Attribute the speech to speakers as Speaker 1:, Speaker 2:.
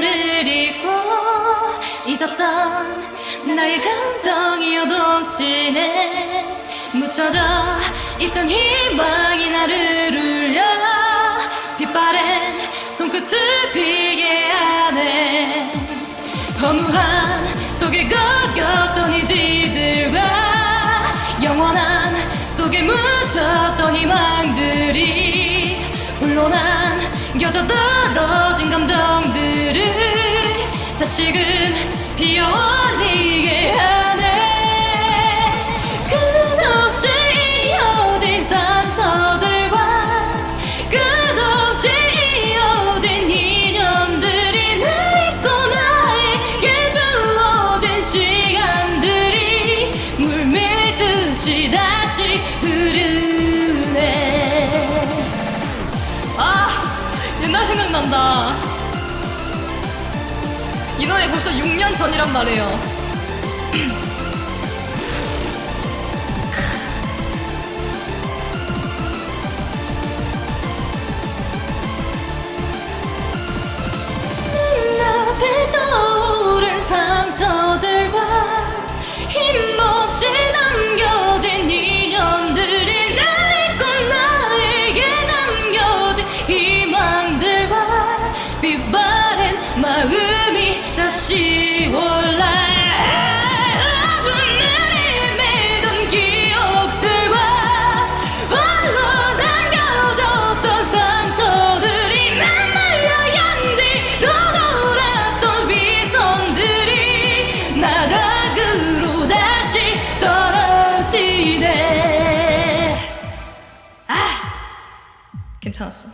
Speaker 1: 나를 잊고 잊었던 나의 감정이 요동치네. 묻혀져 있던 희망이 나를 울려 빛바랜 손끝을 피게 하네. 허무한 속에 거겼던 이지들과 영원한 속에 묻혔던 희망들이 홀로 남겨져 떨어진 다시금 피어올리게 하네. 끝없이 이어진 상처들과 끝없이 이어진 인연들이 날 잊고 나에게 주어진 시간들이 물밀듯이 다시 흐르네. 아 옛날 생각난다 이 노래 벌써 6년 전이란 말이에요 괜찮았어